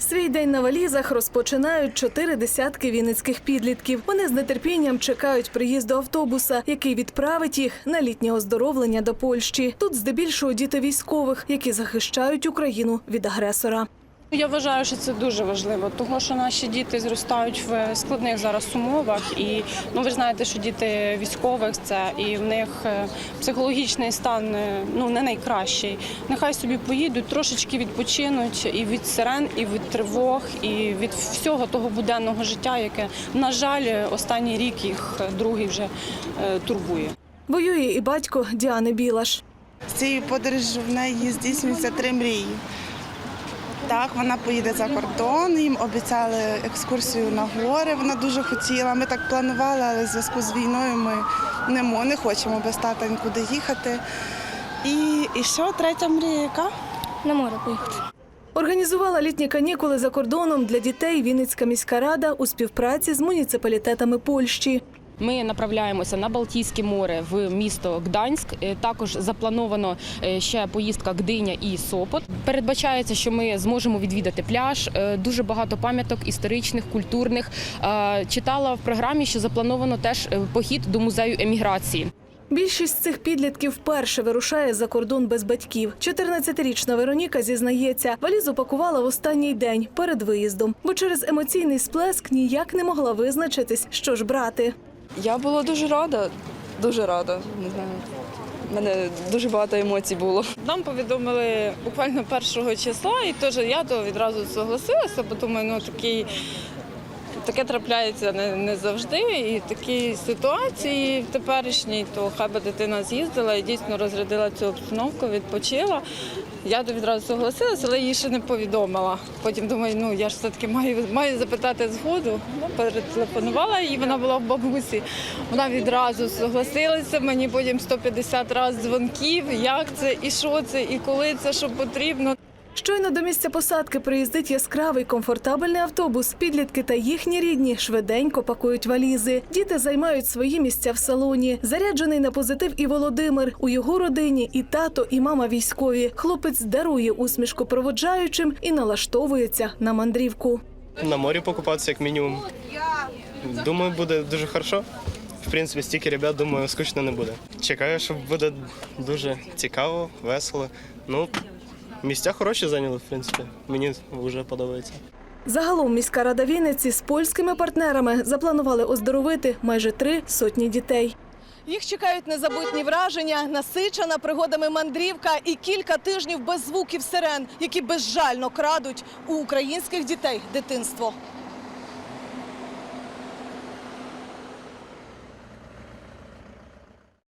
Свій день на валізах розпочинають чотири десятки вінницьких підлітків. Вони з нетерпінням чекають приїзду автобуса, який відправить їх на літнє оздоровлення до Польщі. Тут здебільшого діти військових, які захищають Україну від агресора. Я вважаю, що це дуже важливо, тому що наші діти зростають в складних зараз умовах, і ну ви ж знаєте, що діти військових це і в них е, психологічний стан е, ну не найкращий. Нехай собі поїдуть, трошечки відпочинуть і від сирен, і від тривог, і від всього того буденного життя, яке на жаль останній рік їх е, другий вже турбує. Воює і батько Діани Білаш. З цією подорожю в неї здійснюються три мрії. Так, вона поїде за кордон, їм обіцяли екскурсію на гори. Вона дуже хотіла. Ми так планували, але в зв'язку з війною ми не, мо- не хочемо без тата нікуди їхати. І, і що третя мрія яка? На море поїхати. Організувала літні канікули за кордоном для дітей Вінницька міська рада у співпраці з муніципалітетами Польщі. Ми направляємося на Балтійське море в місто Гданськ. Е, Також заплановано е, ще поїздка Гдиня і Сопот. Передбачається, що ми зможемо відвідати пляж. е, Дуже багато пам'яток історичних, культурних. Читала в програмі, що заплановано теж похід до музею еміграції. Більшість цих підлітків вперше вирушає за кордон без батьків. 14-річна Вероніка зізнається, валізу пакувала в останній день перед виїздом, бо через емоційний сплеск ніяк не могла визначитись, що ж брати. Я була дуже рада, дуже рада. Не знаю. У мене дуже багато емоцій було. Нам повідомили буквально першого числа, і теж я то відразу согласилася, бо думаю, ну такий. Таке трапляється не, не завжди, і в такій ситуації в теперішній, то хай би дитина з'їздила і дійсно розрядила цю обстановку, відпочила. Я відразу согласилася, але їй ще не повідомила. Потім думаю, ну я ж все-таки маю, маю запитати згоду. Ну, перетелефонувала їй, вона була в бабусі. Вона відразу согласилася, мені потім 150 разів дзвонків, як це, і що це, і коли це, що потрібно. Щойно до місця посадки приїздить яскравий комфортабельний автобус. Підлітки та їхні рідні швиденько пакують валізи. Діти займають свої місця в салоні. Заряджений на позитив і Володимир. У його родині і тато, і мама військові. Хлопець дарує усмішку проводжаючим і налаштовується на мандрівку. На морі покупатися як мінімум. Думаю, буде дуже хорошо. В принципі, стільки ребят, думаю, скучно не буде. Чекаю, що буде дуже цікаво, весело. Ну, місця хороші зайняли, в принципі. Мені вже подобається. Загалом міська рада Вінниці з польськими партнерами запланували оздоровити майже три сотні дітей. Їх чекають незабутні враження, насичена пригодами мандрівка і кілька тижнів без звуків сирен, які безжально крадуть у українських дітей дитинство.